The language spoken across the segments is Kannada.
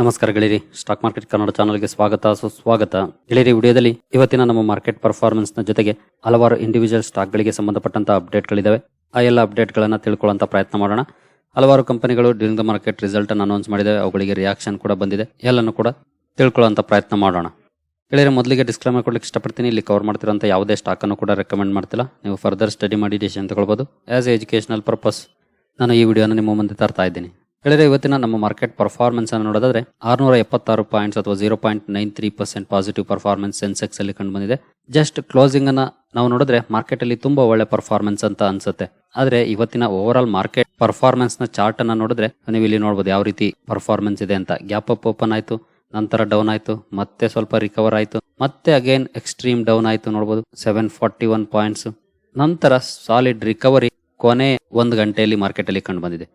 ನಮಸ್ಕಾರ ಗೆಳೆಯರಿ. ಸ್ಟಾಕ್ ಮಾರ್ಕೆಟ್ ಕನ್ನಡ ಚಾನಲ್ಗೆ ಸ್ವಾಗತ, ಸುಸ್ವಾಗತ. ಗೆಳೆಯರಿ, ವಿಡಿಯೋದಲ್ಲಿ ಇವತ್ತಿನ ನಮ್ಮ ಮಾರ್ಕೆಟ್ ಪರ್ಫಾರ್ಮೆನ್ಸ್ನ ಜೊತೆಗೆ ಹಲವಾರು ಇಂಡಿವಿಜುವಲ್ ಸ್ಟಾಕ್ ಗಳಿಗೆ ಸಂಬಂಧಪಟ್ಟಂತ ಅಪ್ಡೇಟ್ಗಳಿದಾವೆ ಆ ಎಲ್ಲ ಅಪ್ಡೇಟ್ ಗಳನ್ನ ತಿಳ್ಕೊಳ್ಳುವಂತ ಪ್ರಯತ್ನ ಮಾಡೋಣ. ಹಲವಾರು ಕಂಪನಿಗಳು ಡ್ಯೂರಿಂಗ್ ದ ಮಾರ್ಕೆಟ್ ರಿಸಲ್ಟ್ ಅನ್ನು ಅನೌನ್ಸ್ ಮಾಡಿದಾವೆ ಅವುಗಳಿಗೆ ರಿಯಾಕ್ಷನ್ ಕೂಡ ಬಂದಿದೆ. ಎಲ್ಲನೂ ಕೂಡ ತಿಳ್ಕೊಳ್ಳುವಂತ ಪ್ರಯತ್ನ ಮಾಡೋಣ. ಗೆಳೆಯರೆ, ಮೊದಲಿಗೆ ಡಿಸ್ಕ್ಲೇಮರ್ ಕೊಡ್ಲಿಕ್ಕೆ ಇಷ್ಟಪಡ್ತೀನಿ. ಇಲ್ಲಿ ಕವರ್ ಮಾಡ್ತಿರೋಂಥ ಯಾವುದೇ ಸ್ಟಾಕ್ ಅನ್ನು ಕೂಡ ರೆಕಮೆಂಡ್ ಮಾಡ್ತಿಲ್ಲ. ನೀವು ಫರ್ದರ್ ಸ್ಟಡಿ ಮಾಡಿ ಡಿಸಿಷನ್ ತಗೊಳ್ಬಹುದು ಆಸ್ ಎಜುಕೇಶನಲ್ ಪರ್ಪಸ್ ನಾನು ಈ ವಿಡಿಯೋನ ನಿಮ್ಮ ಮುಂದೆ ತರ್ತಾ ಇದ್ದೀನಿ. ಗೆಳೆಯರೆ ಇವತ್ತಿನ ನಮ್ಮ ಮಾರ್ಕೆಟ್ ಪರ್ಫಾರ್ಮೆನ್ಸ್ ಅನ್ನು ನೋಡೋದಾದ್ರೆ ಆರ್ನೂರ ಎಪ್ಪತ್ತಾರು ಪಾಯಿಂಟ್ಸ್ ಅಥವಾ zero point nine three percent positive performance sensex ಅಲ್ಲಿ ಕಂಡು ಬಂದಿದೆ. ಜಸ್ಟ್ ಕ್ಲೋಸಿಂಗ್ ಅನ್ನ ನಾವು ನೋಡಿದ್ರೆ ಮಾರ್ಕೆಟ್ ಅಲ್ಲಿ ತುಂಬಾ ಒಳ್ಳೆ ಪರ್ಫಾರ್ಮೆನ್ಸ್ ಅಂತ ಅನ್ಸುತ್ತೆ. ಆದ್ರೆ ಇವತ್ತಿನ ಓವರ್ ಆಲ್ ಮಾರ್ಕೆಟ್ ಪರ್ಫಾರ್ಮೆನ್ಸ್ನ ಚಾರ್ಟ್ ಅನ್ನ ನೋಡಿದ್ರೆ ನೀವು ಇಲ್ಲಿ ನೋಡಬಹುದು ಯಾವ ರೀತಿ ಪರ್ಫಾರ್ಮೆನ್ಸ್ ಇದೆ ಅಂತ. ಗ್ಯಾಪ್ ಅಪ್ ಓಪನ್ ಆಯ್ತು, ನಂತರ ಡೌನ್ ಆಯ್ತು, ಮತ್ತೆ ಸ್ವಲ್ಪ ರಿಕವರ್ ಆಯ್ತು, ಮತ್ತೆ ಅಗೇನ್ ಎಕ್ಸ್ಟ್ರೀಮ್ ಡೌನ್ ಆಯ್ತು ನೋಡಬಹುದು ಸೆವೆನ್ ಫಾರ್ಟಿ ಒನ್ ಪಾಯಿಂಟ್ಸ್ ನಂತರ ಸಾಲಿಡ್ ರಿಕವರಿ ಕೊನೆ ಒಂದು ಗಂಟೆಯಲ್ಲಿ ಮಾರ್ಕೆಟ್ ಅಲ್ಲಿ ಕಂಡು ಬಂದಿದೆ.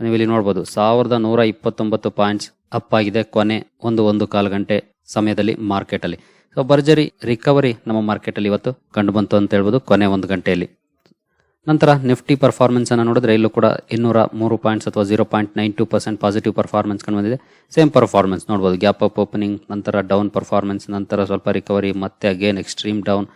ನೀವು ಇಲ್ಲಿ ನೋಡಬಹುದು ಸಾವಿರದ ನೂರ ಇಪ್ಪತ್ತೊಂಬತ್ತು ಪಾಯಿಂಟ್ಸ್ ಅಪ್ ಆಗಿದೆ ಕೊನೆ ಒಂದು ಒಂದು ಕಾಲು ಗಂಟೆ ಸಮಯದಲ್ಲಿ ಮಾರ್ಕೆಟ್ ಅಲ್ಲಿ ಸೊ, ಭರ್ಜರಿ ರಿಕವರಿ ನಮ್ಮ ಮಾರ್ಕೆಟ್ ಅಲ್ಲಿ ಇವತ್ತು ಕಂಡು ಬಂತು ಅಂತ ಹೇಳ್ಬೋದು ಕೊನೆ ಒಂದು ಗಂಟೆಯಲ್ಲಿ. ನಂತರ ನಿಫ್ಟಿ ಪರ್ಫಾರ್ಮೆನ್ಸ್ ಅನ್ನು ನೋಡಿದ್ರೆ ಇಲ್ಲೂ ಕೂಡ ಇನ್ನೂರ ಮೂರು ಪಾಯಿಂಟ್ಸ್ ಅಥವಾ zero point nine two percent positive performance ಕಂಡು ಬಂದಿದೆ. ಸೇಮ್ ಪರ್ಫಾರ್ಮೆನ್ಸ್ ನೋಡ್ಬೋದು. ಗ್ಯಾಪ್ ಅಪ್ ಓಪನಿಂಗ್ ನಂತರ ಡೌನ್ ಪರ್ಫಾರ್ಮೆನ್ಸ್ ನಂತರ ಸ್ವಲ್ಪ ರಿಕವರಿ ಮತ್ತೆ ಅಗೇನ್ ಎಕ್ಸ್ಟ್ರೀಮ್ ಡೌನ್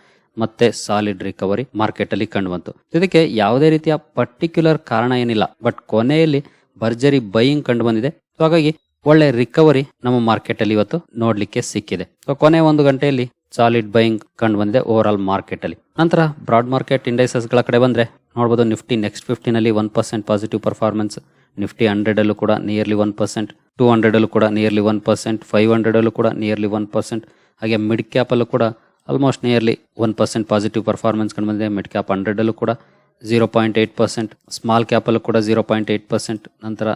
ಮತ್ತೆ ಸಾಲಿಡ್ ರಿಕವರಿ ಮಾರ್ಕೆಟ್ ಅಲ್ಲಿ ಕಂಡು ಬಂತು. ಇದಕ್ಕೆ ಯಾವುದೇ ರೀತಿಯ ಪರ್ಟಿಕ್ಯುಲರ್ ಕಾರಣ ಏನಿಲ್ಲ. ಬಟ್ ಕೊನೆಯಲ್ಲಿ ಭರ್ಜರಿ ಬೈಯಿಂಗ್ ಕಂಡು ಬಂದಿದೆ. ಹಾಗಾಗಿ ಒಳ್ಳೆ ರಿಕವರಿ ನಮ್ಮ ಮಾರ್ಕೆಟ್ ಅಲ್ಲಿ ಇವತ್ತು ನೋಡ್ಲಿಕ್ಕೆ ಸಿಕ್ಕಿದೆ. ಸೊ ಕೊನೆ ಒಂದು ಗಂಟೆಯಲ್ಲಿ ಸಾಲಿಡ್ ಬೈಯಿಂಗ್ ಕಂಡು ಬಂದಿದೆ ಓವರ್ ಆಲ್ ಮಾರ್ಕೆಟ್ ಅಲ್ಲಿ. ನಂತರ ಬ್ರಾಡ್ ಮಾರ್ಕೆಟ್ ಇಂಡೈಸಸ್ಗಳ ಕಡೆ ಬಂದ್ರೆ ನೋಡಬಹುದು Nifty next ಫಿಫ್ಟಿನಲ್ಲಿ one percent positive performance Nifty hundred ಅಲ್ಲೂ ಕೂಡ nearly one percent two hundred ಅಲ್ಲೂ ಕೂಡ nearly one percent five hundred ಅಲ್ಲೂ ಕೂಡ ನಿಯರ್ಲಿ ಒನ್ ಪರ್ಸೆಂಟ್ ಹಾಗೆ ಮಿಡ್ ಕ್ಯಾಪ್ ಅಲ್ಲೂ ಕೂಡ almost nearly one percent positive performance ಕಂಡು ಬಂದಿದೆ ಮಿಡ್ ಕ್ಯಾಪ್ ಹಂಡ್ರೆಡಲ್ಲೂ ಕೂಡ zero point eight percent small ಕ್ಯಾಪಲ್ಲೂ ಕೂಡ ಜೀರೋ ಪಾಯಿಂಟ್ ಏಯ್ಟ್ ಪರ್ಸೆಂಟ್ ನಂತರ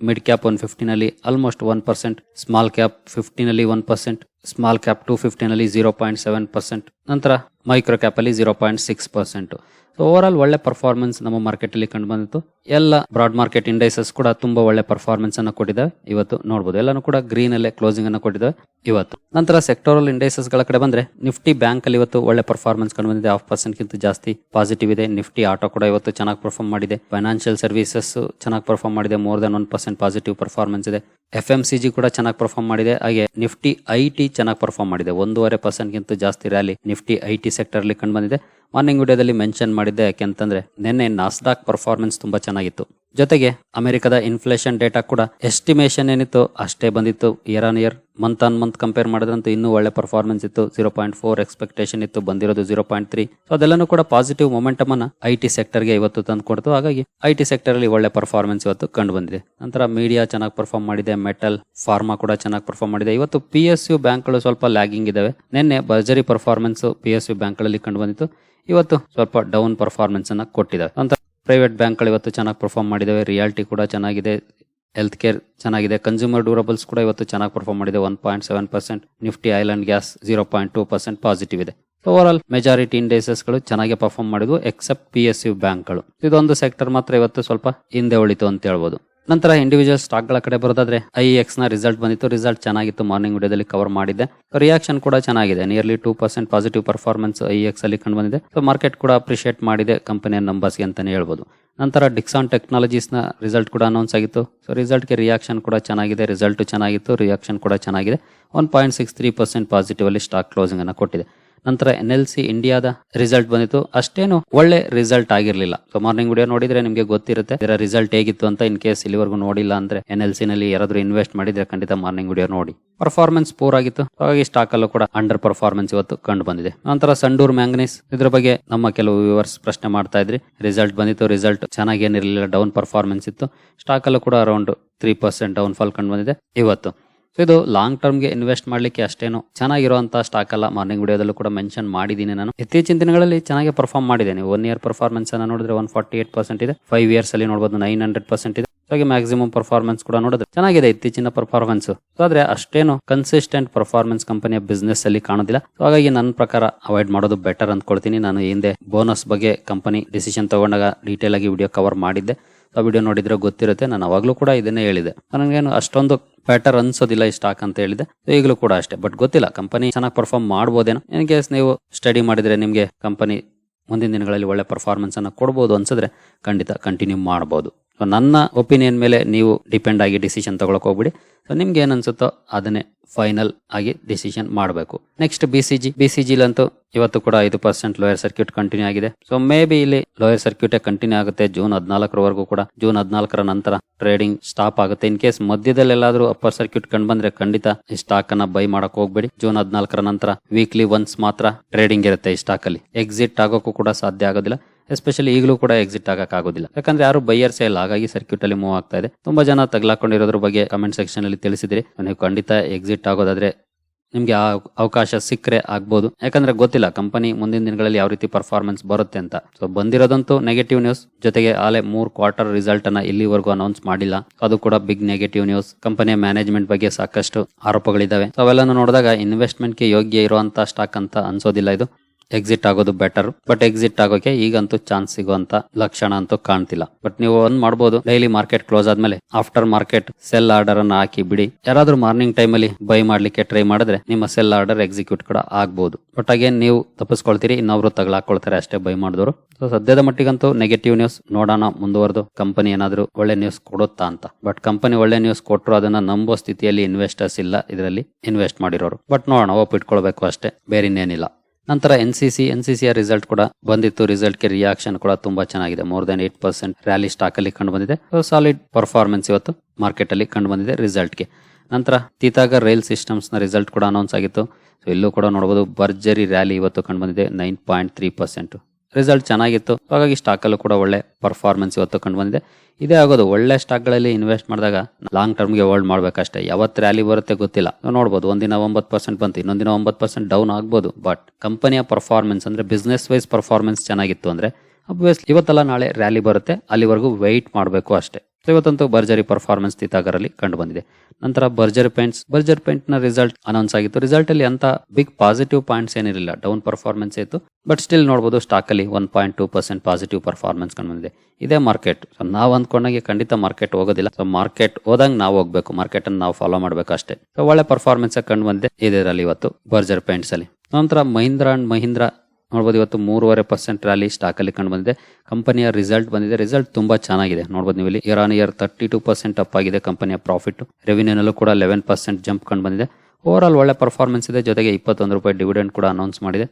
mid cap one ಫಿಫ್ಟಿನಲ್ಲಿ almost one percent small cap ಫಿಫ್ಟಿನಲ್ಲಿ one percent small cap two ಫಿಫ್ಟಿನಲ್ಲಿ zero point seven percent ನಂತರ micro ಕ್ಯಾಪಲ್ಲಿ zero point six percent so over all ಒಳ್ಳೆ ಪರ್ಫಾರ್ಮೆನ್ಸ್ ನಮ್ಮ ಮಾರ್ಕೆಟ್ ಅಲ್ಲಿ ಕಂಡು ಬಂದಿತ್ತು. ಎಲ್ಲ ಬ್ರಾಡ್ ಮಾರ್ಕೆಟ್ ಇಂಡೈಸಸ್ ಕೂಡ ತುಂಬಾ ಒಳ್ಳೆ ಪರ್ಫಾರ್ಮೆನ್ಸ್ ಅನ್ನು ಕೊಟ್ಟಿದೆ. ಇವತ್ತು ನೋಡಬಹುದು ಎಲ್ಲಾನು ಕೂಡ ಗ್ರೀನ್ ಅಲ್ಲೇ ಕ್ಲೋಸಿಂಗ್ ಅನ್ನು ಕೊಟ್ಟಿದೆ ಇವತ್ತು. ನಂತರ ಸೆಕ್ಟೋರಲ್ ಇಂಡೈಸಸ್ಗಳ ಕಡೆ ಬಂದ್ರೆ ನಿಫ್ಟಿ ಬ್ಯಾಂಕ್ ಅಲ್ಲಿ ಇವತ್ತು ಒಳ್ಳೆ ಪರ್ಫಾರ್ಮೆನ್ಸ್ ಕಂಡು ಬಂದಿದೆ. ಹಾಫ್ ಪರ್ಸೆಂಟ್ ಗಿಂತ ಜಾಸ್ತಿ ಪಾಸಿಟಿವ್ ಇದೆ. ನಿಫ್ಟಿ ಆಟೋ ಕೂಡ ಇವತ್ತು ಚೆನ್ನಾಗಿ ಪರ್ಫಾರ್ಮ್ ಮಾಡಿದೆ. ಫೈನಾನ್ಷಿಯಲ್ ಸರ್ವಿಸಸ್ ಚೆನ್ನಾಗಿ ಪರ್ಫಾರ್ಮ್ ಮಾಡಿದೆ. More than one percent positive performance ಇದೆ. ಎಫ್ ಎಂ ಸಿ ಜಿ ಕೂಡ ಚೆನ್ನಾಗಿ ಪರ್ಫಾರ್ಮ್ ಮಾಡಿದೆ. ಹಾಗೆ ನಿಫ್ಟಿ ಐ ಟಿ ಚೆನ್ನಾಗಿ ಪರ್ಫಾರ್ಮ್ ಮಾಡಿದೆ. ಒಂದೂವರೆ ಪರ್ಸೆಂಟ್ ಗಿಂತ ಜಾಸ್ತಿ rally Nifty I T sector ಅಲ್ಲಿ ಕಂಡು ಬಂದಿದೆ. ಮಾರ್ನಿಂಗ್ ವಿಡಿಯೋದಲ್ಲಿ ಮೆನ್ಷನ್ ಮಾಡಿದ್ದೆ ಯಾಕೆಂತಂದ್ರೆ ನಿನ್ನೆ ನಾಸ್ಡಾಕ್ ಪರ್ಫಾರ್ಮೆನ್ಸ್ ತುಂಬಾ ಚೆನ್ನಾಗಿತ್ತು. ಜೊತೆಗೆ ಅಮೆರಿಕದ ಇನ್ಫ್ಲೇಷನ್ ಡೇಟಾ ಕೂಡ ಎಸ್ಟಿಮೇಷನ್ ಏನಿತ್ತು ಅಷ್ಟೇ ಬಂದಿತ್ತು. Year on year month on month compare ಮಾಡಿದ್ರಂತೂ ಇನ್ನೂ ಒಳ್ಳೆ ಪರ್ಫಾರ್ಮೆನ್ಸ್ ಇತ್ತು. ಜೀರೋ ಪಾಯಿಂಟ್ ಫೋರ್ ಎಕ್ಸ್ಪೆಕ್ಟೇಷನ್ ಇತ್ತು, ಬಂದಿರೋದು ಜೀರೋ ಪಾಯಿಂಟ್ ತ್ರೀ ಸೊ ಅದೆಲ್ಲನೂ ಕೂಡ ಪಾಸಿಟಿವ್ ಮೊಮೆಂಟಮ್ ಅನ್ನ ಐ ಟಿ ಸೆಕ್ಟರ್ಗೆ ಇವತ್ತು ತಂದು ಕೊಡ್ತು. ಹಾಗಾಗಿ ಐ ಟಿ ಸೆಕ್ಟರ್ ಅಲ್ಲಿ ಒಳ್ಳೆ ಪರ್ಫಾರ್ಮೆನ್ಸ್ ಇವತ್ತು ಕಂಡು ಬಂದಿದೆ ನಂತರ ಮೀಡಿಯಾ ಚೆನ್ನಾಗಿ ಪರ್ಫಾರ್ಮ್ ಮಾಡಿದೆ. ಮೆಟಲ್ ಫಾರ್ಮಾ ಕೂಡ ಚೆನ್ನಾಗಿ ಪರ್ಫಾರ್ಮ್ ಮಾಡಿದೆ. ಇವತ್ತು ಪಿ ಎಸ್ ಯು ಬ್ಯಾಂಕ್ಗಳು ಸ್ವಲ್ಪ ಲ್ಯಾಗಿಂಗ್ ಇದಾವೆ. ನಿನ್ನೆ ಭರ್ಜರಿ ಪರ್ಫಾರ್ಮೆನ್ಸ್ ಪಿ ಎಸ್ ಯು ಬ್ಯಾಂಕ್ಗಳಲ್ಲಿ ಕಂಡು ಬಂದಿತ್ತು ಇವತ್ತು ಸ್ವಲ್ಪ ಡೌನ್ ಪರ್ಫಾರ್ಮೆನ್ಸ್ ಅನ್ನ ಕೊಟ್ಟಿದ್ದಾರೆ. ಪ್ರೈವೇಟ್ ಬ್ಯಾಂಕ್ಗಳು ಇವತ್ತು ಚೆನ್ನಾಗಿ ಪರ್ಫಾರ್ಮ್ ಮಾಡಿದ್ದಾವೆ ರಿಯಾಲಿಟಿ ಕೂಡ ಚೆನ್ನಾಗಿದೆ. ಹೆಲ್ತ್ ಕೇರ್ ಚೆನ್ನಾಗಿದೆ. ಕನ್ಸ್ಯೂಮರ್ ಡ್ಯೂರಬಲ್ಸ್ ಕೂಡ ಇವತ್ತು ಚೆನ್ನಾಗಿ ಪರ್ಫಾರ್ಮ್ ಮಾಡಿದೆ. One point seven percent Nifty oil and gas zero point two percent positive ಇದೆ. ಓವರ್ ಆಲ್ ಮೆಜಾರಿಟಿ ಇಂಡೈಸಸ್ಗಳು ಚೆನ್ನಾಗಿ ಪರ್ಫಾರ್ಮ್ ಮಾಡಿದ್ವು ಎಕ್ಸೆಪ್ಟ್ ಪಿ ಎಸ್ ಯು ಬ್ಯಾಂಕ್ಗಳು ಇದೊಂದು ಸೆಕ್ಟರ್ ಮಾತ್ರ ಇವತ್ತು ಸ್ವಲ್ಪ ಹಿಂದೆ ಉಳಿತು ಅಂತ ಹೇಳ್ಬೋದು. ನಂತರ ಇಂಡಿವಿಜುವಲ್ ಸ್ಟಾಕ್ಗಳ ಕಡೆ ಬರೋದಾದ್ರೆ ಐ ಎಕ್ಸ್ನ ರಿಸಲ್ಟ್ ಬಂದಿತ್ತು. ರಿಸಲ್ಟ್ ಚೆನ್ನಾಗಿತ್ತು. ಮಾರ್ನಿಂಗ್ ವಿಡಿಯೋದಲ್ಲಿ ಕವರ್ ಮಾಡಿದೆ ರಿಯಾಕ್ಷನ್ ಕೂಡ ಚೆನ್ನಾಗಿದೆ. Nearly two percent positive performance I X ಅಲ್ಲಿ ಕಂಡು ಬಂದಿದೆ. ಸೊ ಮಾರ್ಕೆಟ್ ಕೂಡ ಅಪ್ರಿಷಿಯೇಟ್ ಮಾಡಿದೆ ಕಂಪನಿಯ ನಂಬರ್ಸ್ಗೆ ಅಂತಾನೆ ಹೇಳ್ಬೋದು. ನಂತರ ಡಿಕ್ಸಾನ್ ಟೆಕ್ನಾಲಜೀಸ್ನ ರಿಸಲ್ಟ್ ಕೂಡ ಅನೌನ್ಸ್ ಆಗಿತ್ತು. ಸೊ ರಿಸಲ್ಟ್ಗೆ ರಿಯಾಕ್ಷನ್ ಕೂಡ ಚೆನ್ನಾಗಿದೆ. ರಿಸಲ್ಟ್ ಚೆನ್ನಾಗಿತ್ತು. ರಿಯಾಕ್ಷನ್ ಕೂಡ ಚೆನ್ನಾಗಿದೆ. One point six three percent positive ಅಲ್ಲಿ ಸ್ಟಾಕ್ ಕ್ಲೋಸಿಂಗ್ ಅನ್ನು ಕೊಟ್ಟಿದೆ. ನಂತರ ಎನ್ ಎಲ್ ಸಿ ಇಂಡಿಯಾದ ರಿಸಲ್ಟ್ ಬಂದಿತ್ತು. ಅಷ್ಟೇನು ಒಳ್ಳೆ ರಿಸಲ್ಟ್ ಆಗಿರಲಿಲ್ಲ. ಸೊ ಮಾರ್ನಿಂಗ್ ವಿಡಿಯೋ ನೋಡಿದ್ರೆ ನಿಮಗೆ ಗೊತ್ತಿರುತ್ತೆ. ಇದರ ರಿಸಲ್ಟ್ ಹೇಗಿತ್ತು ಅಂತ ಇನ್ ಕೇಸ್ ಇಲ್ಲಿವರೆಗೂ ನೋಡಿಲ್ಲ ಅಂದ್ರೆ ಎನ್ ಎಲ್ ಸಿ ನಲ್ಲಿ ಯಾರಾದ್ರೂ ಇನ್ವೆಸ್ಟ್ ಮಾಡಿದ್ರೆ ಖಂಡಿತ ಮಾರ್ನಿಂಗ್ ವಿಡಿಯೋ ನೋಡಿ. ಪರ್ಫಾರ್ಮೆನ್ಸ್ ಪೂರ್ ಆಗಿತ್ತು. ಹಾಗಾಗಿ ಸ್ಟಾಕ್ ಅಲ್ಲೂ ಕೂಡ ಅಂಡರ್ ಪರ್ಫಾರ್ಮೆನ್ಸ್ ಇವತ್ತು ಕಂಡು ಬಂದಿದೆ. ನಂತರ ಸಂಡೂರ್ ಮ್ಯಾಂಗನೀಸ್ ಇದ್ರ ಬಗ್ಗೆ ನಮ್ಮ ಕೆಲವು ವ್ಯೂವರ್ಸ್ ಪ್ರಶ್ನೆ ಮಾಡ್ತಾ ಇದ್ರಿ. ರಿಸಲ್ಟ್ ಬಂದಿತ್ತು, ರಿಸಲ್ಟ್ ಚೆನ್ನಾಗಿ ಏನಿರಲಿಲ್ಲ ಡೌನ್ ಪರ್ಫಾರ್ಮೆನ್ಸ್ ಇತ್ತು. ಸ್ಟಾಕ್ ಅಲ್ಲೂ ಕೂಡ around three percent down fall ಕಂಡು ಬಂದಿದೆ ಇವತ್ತು. ಸೊ ಇದು ಲಾಂಗ್ ಟರ್ಮ್ಗೆ ಇನ್ವೆಸ್ಟ್ ಮಾಡ್ಲಿಕ್ಕೆ ಅಷ್ಟೇನು ಚೆನ್ನಾಗಿರುವಂತಹ ಸ್ಟಾಕ್ ಅಲ್ಲ. ಮಾರ್ನಿಂಗ್ ವಿಡಿಯೋದಲ್ಲೂ ಕೂಡ ಮೆನ್ಷನ್ ಮಾಡಿದ್ದೀನಿ ನಾನು. ಇತ್ತೀಚಿನ ದಿನಗಳಲ್ಲಿ ಚೆನ್ನಾಗಿ ಪರ್ಫಾರ್ಮ್ ಮಾಡಿದ್ದೀನಿ. ಒನ್ ಇಯರ್ ಪರ್ಫಾರ್ಮೆನ್ಸ್ ಅನ್ನ ನೋಡಿದ್ರೆ ಒನ್ ಫಾರ್ಟಿ ಏಟ್ ಪರ್ಸೆಂಟ್ ಇದೆ. ಫೈವ್ ಇಯರ್ಸ್ ಅಲ್ಲಿ ನೋಡಬಹುದು ನೈನ್ ಹಂಡ್ರೆಡ್ ಪರ್ಸೆಂಟ್ ಇದೆ. ಹಾಗೆ ಮ್ಯಾಕ್ಸಿಮಮ್ ಪರ್ಫಾರ್ಮೆನ್ಸ್ ಕೂಡ ನೋಡಿದ್ರೆ ಚೆನ್ನಾಗಿದೆ ಇತ್ತೀಚಿನ ಪರ್ಫಾರ್ಮೆನ್ಸ್ ಆದ್ರೆ ಅಷ್ಟೇನು ಕನ್ಸಿಸ್ಟೆಂಟ್ ಪರ್ಫಾರ್ಮೆನ್ಸ್ ಕಂಪನಿಯ ಬಿಸ್ನೆಸ್ ಅಲ್ಲಿ ಕಾಣೋದಿಲ್ಲ. ಹಾಗಾಗಿ ನನ್ನ ಪ್ರಕಾರ ಅವಾಯ್ಡ್ ಮಾಡೋದು ಬೆಟರ್ ಅಂದ್ಕೊಳ್ತೀನಿ. ನಾನು ಹಿಂದೆ ಬೋನಸ್ ಬಗ್ಗೆ ಕಂಪನಿ ಡಿಸಿಷನ್ ತಗೊಂಡಾಗ ಡೀಟೇಲ್ ಆಗಿ ವಿಡಿಯೋ ಕವರ್ ಮಾಡಿದ್ದೆ. ಆ ವಿಡಿಯೋ ನೋಡಿದ್ರೆ ಗೊತ್ತಿರುತ್ತೆ. ನಾನು ಅವಾಗಲೂ ಕೂಡ ಇದನ್ನೇ ಹೇಳಿದೆ. ನನಗೇನು ಅಷ್ಟೊಂದು ಬೆಟರ್ ಅನ್ಸೋದಿಲ್ಲ ಈ ಸ್ಟಾಕ್ ಅಂತ ಹೇಳಿದೆ. ಈಗಲೂ ಕೂಡ ಅಷ್ಟೇ. ಬಟ್ ಗೊತ್ತಿಲ್ಲ. ಕಂಪನಿ ಚೆನ್ನಾಗಿ ಪರ್ಫಾರ್ಮ್ ಮಾಡ್ಬೋದೇನೋ. ಇನ್ ಕೇಸ್ ನೀವು ಸ್ಟಡಿ ಮಾಡಿದ್ರೆ ನಿಮಗೆ ಕಂಪನಿ ಮುಂದಿನ ದಿನಗಳಲ್ಲಿ ಒಳ್ಳೆ ಪರ್ಫಾರ್ಮೆನ್ಸ್ ಅನ್ನು ಕೊಡ್ಬೋದು ಅನ್ಸಿದ್ರೆ ಖಂಡಿತ ಕಂಟಿನ್ಯೂ ಮಾಡ್ಬೋದು. ನನ್ನ ಒಪಿನಿಯನ್ ಮೇಲೆ ನೀವು ಡಿಪೆಂಡ್ ಆಗಿ ಡಿಸಿಷನ್ ತಗೊಳಕ್ ಹೋಗ್ಬಿಡಿ. ಸೊ ನಿಮ್ಗೆ ಏನ್ ಅನ್ಸುತ್ತೋ ಅದನ್ನೇ ಫೈನಲ್ ಆಗಿ ಡಿಸಿಷನ್ ಮಾಡಬೇಕು. Next B C G B ಜಿಲಂತೂ ಇವತ್ತು ಕೂಡ ಐದು ಪರ್ಸೆಂಟ್ ಲೋಯರ್ ಸರ್ಕ್ಯೂಟ್ ಕಂಟಿನ್ಯೂ ಆಗಿದೆ. ಸೊ ಮೇ ಬಿ ಇಲ್ಲಿ ಲೋಯರ್ ಸರ್ಕ್ಯೂಟ್ ಕಂಟಿನ್ಯೂ ಆಗುತ್ತೆ ಜೂನ್ ಹದಿನಾಲ್ಕರವರೆಗೂ ಕೂಡ. ಜೂನ್ ಹದಿನಾಲ್ಕರ ನಂತರ ಟ್ರೇಡಿಂಗ್ ಸ್ಟಾಪ್ ಆಗುತ್ತೆ. ಇನ್ ಕೇಸ್ ಮಧ್ಯದಲ್ಲಿ ಎಲ್ಲಾದ್ರೂ ಅಪ್ಪರ್ ಸರ್ಕ್ಯೂಟ್ ಕಂಡು ಬಂದ್ರೆ ಖಂಡಿತ ಈ ಸ್ಟಾಕ್ ಅನ್ನ ಬೈ ಮಾಡಕ್ ಹೋಗ್ಬೇಡಿ. ಜೂನ್ ಹದಿನಾಲ್ಕರ ನಂತರ ವೀಕ್ಲಿ ಒನ್ಸ್ ಮಾತ್ರ ಟ್ರೇಡಿಂಗ್ ಇರುತ್ತೆ ಈ ಸ್ಟಾಕ್ ಅಲ್ಲಿ. ಎಕ್ಸಿಟ್ ಆಗೋಕ್ಕೂ ಕೂಡ ಸಾಧ್ಯ ಆಗೋದಿಲ್ಲ. ಎಸ್ಪೆಷಲಿ ಈಗಲೂ ಕೂಡ ಎಕ್ಸಿಟ್ ಆಗೋದಿಲ್ಲ ಯಾಕಂದ್ರೆ ಯಾರು ಬೈಯರ್ಸ್ ಇಲ್ಲ. ಹಾಗಾಗಿ ಸರ್ಕ್ಯೂಟ್ ಅಲ್ಲಿ ಮೂವ್ ಆಗ್ತಾ ಇದೆ. ತುಂಬಾ ಜನ ತಗ್ಲಾಕೊಂಡಿರೋದ್ರ ಬಗ್ಗೆ ಕಮೆಂಟ್ ಸೆಕ್ಷನ್ ಅಲ್ಲಿ ತಿಳಿಸಿದ್ರಿ. ನೀವು ಖಂಡಿತ ಎಕ್ಸಿಟ್ ಆಗೋದಾದ್ರೆ ನಿಮ್ಗೆ ಆ ಅವಕಾಶ ಸಿಕ್ಕರೆ ಆಗ್ಬೋದು. ಯಾಕಂದ್ರೆ ಗೊತ್ತಿಲ್ಲ ಕಂಪನಿ ಮುಂದಿನ ದಿನಗಳಲ್ಲಿ ಯಾವ ರೀತಿ ಪರ್ಫಾರ್ಮೆನ್ಸ್ ಬರುತ್ತೆ ಅಂತ. ಸೊ ಬಂದಿರೋದಂತೂ ನೆಗೆಟಿವ್ ನ್ಯೂಸ್ ಜೊತೆಗೆ ಆಲೆ ಮೂರ್ ಕ್ವಾರ್ಟರ್ ರಿಸಲ್ಟ್ ಅನ್ನ ಇಲ್ಲಿವರೆಗೂ ಅನೌನ್ಸ್ ಮಾಡಿಲ್ಲ. ಅದು ಕೂಡ ಬಿಗ್ ನೆಗೆಟಿವ್ ನ್ಯೂಸ್ ಕಂಪನಿಯ ಮ್ಯಾನೇಜ್ಮೆಂಟ್ ಬಗ್ಗೆ ಸಾಕಷ್ಟು ಆರೋಪಗಳಿದಾವೆ ಸೊ ಅವೆಲ್ಲನೂ ನೋಡಿದಾಗ ಇನ್ವೆಸ್ಟ್ಮೆಂಟ್ಗೆ ಯೋಗ್ಯ ಇರುವಂತ ಸ್ಟಾಕ್ ಅಂತ ಅನ್ಸೋದಿಲ್ಲ ಇದು. ಎಕ್ಸಿಟ್ ಆಗೋದು ಬೆಟರ್ ಬಟ್ ಎಕ್ಸಿಟ್ ಆಗೋಕೆ ಈಗಂತೂ ಚಾನ್ಸ್ ಸಿಗುವಂತ ಲಕ್ಷಣ ಅಂತೂ ಕಾಣ್ತಿಲ್ಲ. ಬಟ್ ನೀವು ಒಂದ್ ಮಾಡ್ಬೋದು. ಡೈಲಿ ಮಾರ್ಕೆಟ್ ಕ್ಲೋಸ್ ಆದ್ಮೇಲೆ ಆಫ್ಟರ್ ಮಾರ್ಕೆಟ್ ಸೆಲ್ ಆರ್ಡರ್ ಅನ್ನ ಹಾಕಿ ಬಿಡಿ. ಯಾರಾದ್ರೂ ಮಾರ್ನಿಂಗ್ ಟೈಮ್ ಅಲ್ಲಿ ಬೈ ಮಾಡ್ಲಿಕ್ಕೆ ಟ್ರೈ ಮಾಡಿದ್ರೆ ನಿಮ್ಮ ಸೆಲ್ ಆರ್ಡರ್ ಎಕ್ಸಿಕ್ಯೂಟ್ ಕೂಡ ಆಗ್ಬಹುದು ಬಟ್ ಅಗೇನ್ ನೀವು ತಪ್ಪಿಸ್ಕೊಳ್ತೀರಿ. ಇನ್ನೊಬ್ರು ತಗಲಾಕೊಳ್ತಾರೆ ಅಷ್ಟೇ ಬೈ ಮಾಡಿದವರು. ಸೊ ಸದ್ಯದ ಮಟ್ಟಿಗಂತೂ ನೆಗೆಟಿವ್ ನ್ಯೂಸ್ ನೋಡೋಣ ಮುಂದುವರೆದು. ಕಂಪನಿ ಏನಾದ್ರೂ ಒಳ್ಳೆ ನ್ಯೂಸ್ ಕೊಡುತ್ತಾ ಅಂತ. ಬಟ್ ಕಂಪನಿ ಒಳ್ಳೆ ನ್ಯೂಸ್ ಕೊಟ್ಟರು ಅದನ್ನ ನಂಬೋ ಸ್ಥಿತಿಯಲ್ಲಿ ಇನ್ವೆಸ್ಟರ್ಸ್ ಇಲ್ಲ. ಇದರಲ್ಲಿ ಇನ್ವೆಸ್ಟ್ ಮಾಡಿರೋರು. ಬಟ್ ನೋಡೋಣ, ಒಪ್ಪಿಟ್ಕೊಳ್ಬೇಕು ಅಷ್ಟೇ. ಬೇರೆ ಇನ್ನೇನಿಲ್ಲ. ನಂತರ N C C N C ಸಿಯ ರಿಸಲ್ಟ್ ಕೂಡ ಬಂದಿತ್ತು. ರಿಸಲ್ಟ್ಗೆ ರಿಯಾಕ್ಷನ್ ಕೂಡ ತುಂಬಾ ಚೆನ್ನಾಗಿದೆ. More than eight percent rally stock ಅಲ್ಲಿ ಕಂಡು ಬಂದಿದೆ. ಸಾಲಿಡ್ ಪರ್ಫಾರ್ಮೆನ್ಸ್ ಇವತ್ತು ಮಾರ್ಕೆಟ್ ಅಲ್ಲಿ ಕಂಡು ಬಂದಿದೆ ರಿಸಲ್ಟ್ಗೆ. ನಂತರ ತೀತಾಗರ್ ರೈಲ್ ಸಿಸ್ಟಮ್ಸ್ನ ರಿಸಲ್ಟ್ ಕೂಡ ಅನೌನ್ಸ್ ಆಗಿತ್ತು. ಸೊ ಇಲ್ಲೂ ಕೂಡ ನೋಡಬಹುದು ಭರ್ಜರಿ ರ್ಯಾಲಿ ಇವತ್ತು ಕಂಡು ಬಂದಿದೆ. Nine point three percent result ಚೆನ್ನಾಗಿತ್ತು. ಹಾಗಾಗಿ ಸ್ಟಾಕಲ್ಲೂ ಕೂಡ ಒಳ್ಳೆ ಪರ್ಫಾರ್ಮೆನ್ಸ್ ಇವತ್ತು ಕಂಡು ಬಂದಿದೆ. ಇದೇ ಆಗೋದು, ಒಳ್ಳೆ ಸ್ಟಾಕ್ಗಳಲ್ಲಿ ಇನ್ವೆಸ್ಟ್ ಮಾಡಿದಾಗ ಲಾಂಗ್ ಟರ್ಮ್ಗೆ ಹೋಲ್ಡ್ ಮಾಡಬೇಕಷ್ಟೇ. ಯಾವತ್ತು ರ್ಯಾಲಿ ಬರುತ್ತೆ ಗೊತ್ತಿಲ್ಲ. ನೋಡ್ಬೋದು, ಒಂದಿನ ಒಂಬತ್ತು ಪರ್ಸೆಂಟ್ ಬಂತು, ಇನ್ನೊಂದಿನ ಒಂಬತ್ತು ಪರ್ಸೆಂಟ್ ಡೌನ್ ಆಗ್ಬೋದು. ಬಟ್ ಕಂಪನಿಯ ಪರ್ಫಾರ್ಮೆನ್ಸ್ ಅಂದ್ರೆ ಬಿಸ್ನೆಸ್ ವೈಸ್ ಪರ್ಫಾರ್ಮೆನ್ಸ್ ಚೆನ್ನಾಗಿತ್ತು ಅಂದರೆ ಅಬ್ವಿಯಸ್ಲಿ ಇವತ್ತಲ್ಲ ನಾಳೆ ರ್ಯಾಲಿ ಬರುತ್ತೆ, ಅಲ್ಲಿವರೆಗೂ ವೆಯ್ಟ್ ಮಾಡಬೇಕು ಅಷ್ಟೇ. So ಇವತ್ತಂತೂ ಬರ್ಜರಿ ಪರ್ಫಾರ್ಮೆನ್ಸ್ ತಿತಾಗರಲ್ಲಿ ಕಂಡು ಬಂದಿದೆ ನಂತರ ಬರ್ಜರ್ ಪೇಂಟ್ಸ್ ಬರ್ಜರ್ ಪೇಂಟ್ನ ರಿಸಲ್ಟ್ ಅನೌನ್ಸ್ ಆಗಿತ್ತು. ರಿಸಲ್ಟ್ ಅಲ್ಲಿ ಅಂತ ಬಿಗ್ ಪಾಸಿಟಿವ್ ಪಾಯಿಂಟ್ಸ್ ಏನಿರಲಿಲ್ಲ. ಡೌನ್ ಪರ್ಫಾರ್ಮೆನ್ಸ್ ಇತ್ತು. ಬಟ್ ಸ್ಟಿಲ್ ನೋಡಬಹುದು ಸ್ಟಾಕ್ ಅಲ್ಲಿ one point two percent positive performance ಕಂಡು ಬಂದಿದೆ ಇದೇ ಮಾರ್ಕೆಟ್ ಸೊ ನಾವು ಅಂದ್ಕೊಂಡಾಗೆ ಖಂಡಿತ ಮಾರ್ಕೆಟ್ ಹೋಗೋದಿಲ್ಲ. ಸೊ ಮಾರ್ಕೆಟ್ ಹೋದಂಗೆ ನಾವು ಹೋಗ್ಬೇಕು. ಮಾರ್ಕೆಟ್ ಅನ್ನು ನಾವು ಫಾಲೋ ಮಾಡ್ಬೇಕು ಅಷ್ಟೇ. ಸೊ ಒಳ್ಳೆ ಪರ್ಫಾರ್ಮೆನ್ಸ್ ಕಂಡು ಬಂದಿದೆ ಇದರಲ್ಲಿ ಇವತ್ತು ಬರ್ಜರ್ ಪೇಂಟ್ಸ್ ಅಲ್ಲಿ. ನಂತರ ಮಹೀಂದ್ರ ಅಂಡ್ ಮಹೀಂದ್ರ ನೋಡ್ಬೋದು ಇವತ್ತು ಮೂರುವರೆ ಪರ್ಸೆಂಟ್ ರ್ಯಾಲಿ ಸ್ಟಾಕ್ ಅಲ್ಲಿ ಕಂಡು ಬಂದಿದೆ. ಕಂಪನಿಯ ರಿಸಲ್ಟ್ ಬಂದಿದೆ. ರಿಸಲ್ಟ್ ತುಂಬಾ ಚೆನ್ನಾಗಿದೆ. ನೋಡ್ಬೋದು ನೀವು ಇಲ್ಲಿ year on year thirty two percent up ಆಗಿದೆ ಕಂಪನಿಯ ಪ್ರಾಫಿಟ್ ರೆವಿನ್ಯೂನಲ್ಲೂ ಕೂಡ ಲೆವೆನ್ ಪರ್ಸೆಂಟ್ ಜಂಪ್ ಕಂಡು ಬಂದಿದೆ. ಓವರ್ ಆಲ್ ಒಳ್ಳೆ ಪರ್ಫಾರ್ಮೆನ್ಸ್ ಇದೆ. ಜೊತೆಗೆ ಇಪ್ಪತ್ತೊಂದು ರೂಪಾಯಿ ಡಿವಿಡೆಂಡ್ ಕೂಡ ಅನೌನ್ಸ್ ಮಾಡಿದೆ.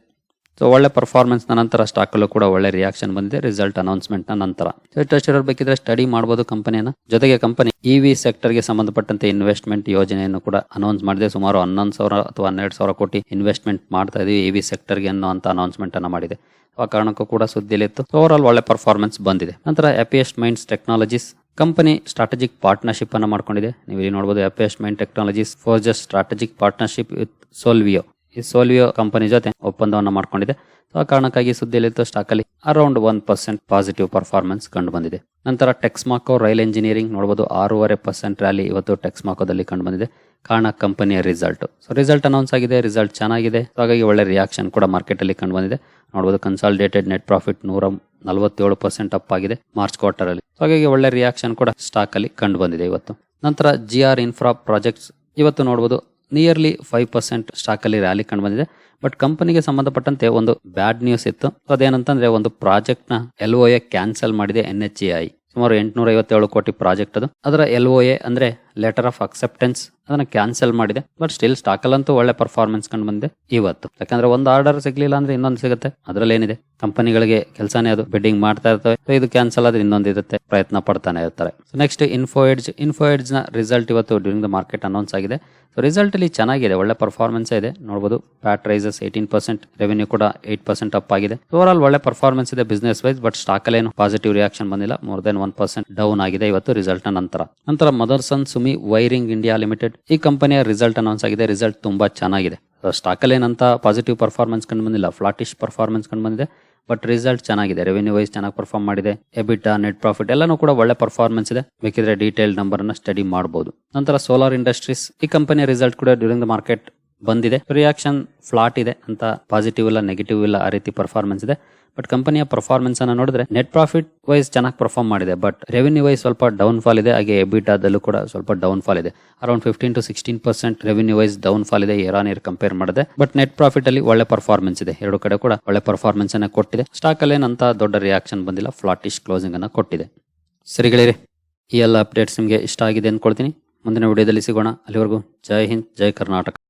ಸೊ ಒಳ್ಳೆ ಪರ್ಫಾರ್ಮೆನ್ಸ್ ನಂತರ ಸ್ಟಾಕ್ ಅಲ್ಲೂ ಕೂಡ ಒಳ್ಳೆ ರಿಯಾಕ್ಷನ್ ಬಂದಿದೆ ರಿಸಲ್ಟ್ ಅನೌನ್ಸ್ಮೆಂಟ್ನ ನಂತರ. ಇಂಟ್ರೆಸ್ಟ್ ಇರೋರು ಬೇಕಿದ್ರೆ ಸ್ಟಡಿ ಮಾಡಬಹುದು ಕಂಪನಿಯನ್ನ ಜೊತೆಗೆ ಕಂಪನಿ ಇವಿ ಸೆಕ್ಟರ್ಗೆ ಸಂಬಂಧಪಟ್ಟಂತೆ ಇನ್ವೆಸ್ಟ್ಮೆಂಟ್ ಯೋಜನೆಯನ್ನು ಕೂಡ ಅನೌನ್ಸ್ ಮಾಡಿದೆ. ಸುಮಾರು ಹನ್ನೊಂದು ಸಾವಿರ ಅಥವಾ ಹನ್ನೆರಡು ಸಾವಿರ ಕೋಟಿ ಇನ್ವೆಸ್ಟ್ಮೆಂಟ್ ಮಾಡ್ತಾ ಇದೀವಿ ಇವಿ ಸೆಕ್ಟರ್ಗೆ ಅನ್ನೋ ಅಂತ ಅನೌನ್ಸ್ಮೆಂಟ್ ಅನ್ನ ಮಾಡಿದೆ. ಆ ಕಾರಣಕ್ಕೂ ಕೂಡ ಸುದ್ದಿಯಲ್ಲಿತ್ತು ಓವರ್ ಆಲ್ ಒಳ್ಳೆ ಪರ್ಫಾರ್ಮೆನ್ಸ್ ಬಂದಿದೆ. ನಂತರ happiest minds technologies company strategic partnership ಅನ್ನ ಮಾಡ್ಕೊಂಡಿದೆ. ನೀವು ಇಲ್ಲಿ ನೋಡಬಹುದು happiest mind technologies just strategic partnership with Solvio ಈ ಸೋಲ್ವಿಯೋ ಕಂಪನಿ ಜೊತೆ ಒಪ್ಪಂದವನ್ನು ಮಾಡ್ಕೊಂಡಿದೆ. ಸೊ ಆ ಕಾರಣಕ್ಕಾಗಿ ಸುದ್ದಿಯಲ್ಲಿತ್ತು ಸ್ಟಾಕ್ ಅಲ್ಲಿ around one percent positive performance ಕಂಡು ಬಂದಿದೆ ನಂತರ ಟೆಕ್ಸ್ಮಾಕೋ ರೈಲ್ ಇಂಜಿನಿಯರಿಂಗ್ ನೋಡಬಹುದು ಆರೂವರೆ ಪರ್ಸೆಂಟ್ ರ್ಯಾಲಿ ಇವತ್ತು ಟೆಕ್ಸ್ಮಾಕೋದಲ್ಲಿ ಕಂಡು ಬಂದಿದೆ ಕಾರಣ ಕಂಪನಿಯ ರಿಸಲ್ಟ್ ಸೊ ರಿಸಲ್ಟ್ ಅನೌನ್ಸ್ ಆಗಿದೆ ರಿಸಲ್ಟ್ ಚೆನ್ನಾಗಿದೆ. ಹಾಗಾಗಿ ಒಳ್ಳೆ ರಿಯಾಕ್ಷನ್ ಕೂಡ ಮಾರ್ಕೆಟ್ ಅಲ್ಲಿ ಕಂಡು ಬಂದಿದೆ ನೋಡಬಹುದು ಕನ್ಸಾಲಿಡೇಟೆಡ್ ನೆಟ್ ಪ್ರಾಫಿಟ್ ನೂರ ನಲವತ್ತೇಳು ಪರ್ಸೆಂಟ್ ಅಪ್ ಆಗಿದೆ ಮಾರ್ಚ್ ಕ್ವಾರ್ಟರ್ ಅಲ್ಲಿ. ಹಾಗಾಗಿ ಒಳ್ಳೆ ರಿಯಾಕ್ಷನ್ ಕೂಡ ಸ್ಟಾಕ್ ಅಲ್ಲಿ ಕಂಡು ಬಂದಿದೆ ಇವತ್ತು. ನಂತರ ಜಿ ಆರ್ ಇನ್ಫ್ರಾ ಪ್ರಾಜೆಕ್ಟ್ಸ್ ಇವತ್ತು ನೋಡಬಹುದು ನಿಯರ್ಲಿ ಫೈವ್ ಪರ್ಸೆಂಟ್ ಸ್ಟಾಕಲ್ಲಿ ರ್ಯಾಲಿ ಕಂಡು ಬಂದಿದೆ. ಬಟ್ ಕಂಪನಿಗೆ ಸಂಬಂಧಪಟ್ಟಂತೆ ಒಂದು ಬ್ಯಾಡ್ ನ್ಯೂಸ್ ಇತ್ತು. ಅದೇನಂತಂದ್ರೆ ಒಂದು ಪ್ರಾಜೆಕ್ಟ್ನ ಎಲ್ ಒ ಎ ಕ್ಯಾನ್ಸಲ್ ಮಾಡಿದೆ ಎನ್ ಎಚ್ ಐ ಸುಮಾರು ಎಂಟುನೂರ ಐವತ್ತೇಳು ಕೋಟಿ ಪ್ರಾಜೆಕ್ಟ್ ಅದು. ಅದರ ಎಲ್ ಒ ಎ ಅಂದ್ರೆ ಲೆಟರ್ ಆಫ್ ಅಕ್ಸೆಪ್ಟೆನ್ಸ್ ಅದನ್ನ ಕ್ಯಾನ್ಸಲ್ ಮಾಡಿದೆ. ಬಟ್ ಸ್ಟಿಲ್ ಸ್ಟಾಕ್ ಅಲ್ಲಂತೂ ಒಳ್ಳೆ ಪರ್ಫಾರ್ಮೆನ್ಸ್ ಕಂಡು ಬಂದಿದೆ ಇವತ್ತು. ಯಾಕಂದ್ರೆ ಒಂದು ಆರ್ಡರ್ ಸಿಗ್ಲಿಲ್ಲ ಅಂದ್ರೆ ಇನ್ನೊಂದು ಸಿಗುತ್ತೆ. ಅದ್ರಲ್ಲಿ ಏನಿದೆ? ಕಂಪನಿಗಳಿಗೆ ಕೆಲಸನೇ ಅದು. ಬಿಡ್ಡಿಂಗ್ ಮಾಡ್ತಾ ಇರ್ತವೆ. ಇದು ಕ್ಯಾನ್ಸಲ್ ಆದ್ರೆ ಇನ್ನೊಂದು ಇರುತ್ತೆ. ಪ್ರಯತ್ನ ಪಡ್ತಾನೆ ಇರ್ತಾರೆ. ನೆಕ್ಸ್ಟ್ ಇನ್ಫೋಎಡ್ಜ್ ಇನ್ಫೋಎಡ್ಜ್ನ ರಿಸಲ್ಟ್ ಇವತ್ತು ಡ್ಯೂರಿಂಗ್ ದ ಮಾರ್ಕೆಟ್ ಅನೌನ್ಸ್ ಆಗಿದೆ. ಸೊ ರಿಸಲ್ಟ್ ಅಲ್ಲಿ ಚೆನ್ನಾಗಿದೆ. ಒಳ್ಳೆ ಪರ್ಫಾರ್ಮೆನ್ಸ್ ಇದೆ. ನೋಡಬಹುದು PAT rises eighteen percent revenue ಕೂಡ ಏಟ್ ಪರ್ಸೆಂಟ್ ಅಪ್ ಆಗಿದೆ. ಓವರ್ ಆಲ್ ಒಳ್ಳೆ ಪರ್ಫಾರ್ಮೆನ್ಸ್ ಇದೆ ಬಿಸ್ನೆಸ್ ವೈಸ್ ಬಟ್ ಸ್ಟಾಕ್ ಅಲ್ಲಿ ಏನು ಪಾಸಿಟಿವ್ ರಿಯಾಕ್ಷನ್ ಬಂದಿಲ್ಲ. More than one percent down ಆಗಿದೆ ಇವತ್ತು ರಿಸಲ್ಟ್ನ ನಂತರ. ನಂತರ Motherson Sumi wiring India limited ಈ ಕಂಪನಿಯ ರಿಸಲ್ಟ್ ಅನೌನ್ಸ್ ಆಗಿದೆ. ರಿಸಲ್ಟ್ ತುಂಬಾ ಚೆನ್ನಾಗಿದೆ. ಸ್ಟಾಕ್ ಅಲ್ಲಿ ಏನಂತ ಪಾಸಿಟಿವ್ ಪರ್ಫಾರ್ಮೆನ್ಸ್ ಕಂಡು ಬಂದಿಲ್ಲ. ಫ್ಲಾಟಿಶ್ ಪರ್ಫಾರ್ಮೆನ್ಸ್ ಕಂಡು ಬಂದಿದೆ. ಬಟ್ ರಿಸಲ್ಟ್ ಚೆನ್ನಾಗಿದೆ. ರೆವೆನ್ಯೂ ವೈಸ್ ಚೆನ್ನಾಗಿ ಪರ್ಫಾರ್ಮ್ ಮಾಡಿದೆ. ಎಬಿಟಾ ನೆಟ್ ಪ್ರಾಫಿಟ್ ಎಲ್ಲಾನು ಕೂಡ ಒಳ್ಳೆ ಪರ್ಫಾರ್ಮೆನ್ಸ್ ಇದೆ. ಬೇಕಿದ್ರೆ ಡೀಟೇಲ್ ನಂಬರ್ ಅನ್ನ ಸ್ಟಡಿ ಮಾಡಬಹುದು ನಂತರ ಸೋಲಾರ್ ಇಂಡಸ್ಟ್ರೀಸ್ ಈ ಕಂಪನಿಯ ರಿಸಲ್ಟ್ ಕೂಡ ಡ್ಯೂರಿಂಗ್ ದ ಮಾರ್ಕೆಟ್ ಬಂದಿದೆ. ರಿಯಾಕ್ಷನ್ ಫ್ಲಾಟ್ ಇದೆ ಅಂತ ಪಾಸಿಟಿವ್ ಇಲ್ಲ ನೆಗೆಟಿವ್ ಇಲ್ಲ ಆ ರೀತಿ ಪರ್ಫಾರ್ಮೆನ್ಸ್ ಇದೆ. ಬಟ್ ಕಂಪನಿಯ ಪರ್ಫಾರ್ಮೆನ್ಸ್ ಅನ್ನ ನೋಡಿದ್ರೆ ನೆಟ್ ಪ್ರಾಫಿಟ್ ವೈಸ್ ಚೆನ್ನಾಗಿ ಪರ್ಫಾರ್ಮ್ ಮಾಡಿದೆ. ಬಟ್ ರೆವೆನ್ಯೂ ವೈಸ್ ಸ್ವಲ್ಪ ಡೌನ್ ಫಾಲ್ ಇದೆ. ಹಾಗೆ ಎಬಿಟಾದಲ್ಲೂ ಕೂಡ ಸ್ವಲ್ಪ ಡೌನ್ ಫಾಲ್ ಇದೆ. Around fifteen to sixteen percent revenue wise down fall ಇದೆ ಇಯರ್ ಆನ್ ಕಂಪೇರ್ ಮಾಡಿದೆ. ಬಟ್ ನೆಟ್ ಪ್ರಾಫಿಟ್ ಅಲ್ಲಿ ಒಳ್ಳೆ ಪರ್ಫಾರ್ಮೆನ್ಸ್ ಇದೆ. ಎರಡು ಕಡೆ ಕೂಡ ಒಳ್ಳೆ ಪರ್ಫಾರ್ಮೆನ್ಸ್ ಅನ್ನ ಕೊಟ್ಟಿದೆ. ಸ್ಟಾಕ್ ಅಲ್ಲಿ ಏನಂತ ದೊಡ್ಡ ರಿಯಾಕ್ಷನ್ ಬಂದಿಲ್ಲ. ಫ್ಲಾಟಿಶ್ ಕ್ಲೋಸಿಂಗ್ ಅನ್ನ ಕೊಟ್ಟಿದೆ. ಸರಿ ಗೆಳೆಯರಿ, ಈ ಎಲ್ಲ ಅಪ್ಡೇಟ್ಸ್ ನಿಮಗೆ ಇಷ್ಟ ಆಗಿದೆ ಅಂದ್ಕೊಳ್ತೀನಿ ಮುಂದಿನ ವಿಡಿಯೋದಲ್ಲಿ ಸಿಗೋಣ. ಅಲ್ಲಿವರೆಗೂ ಜೈ ಹಿಂದ್, ಜೈ ಕರ್ನಾಟಕ.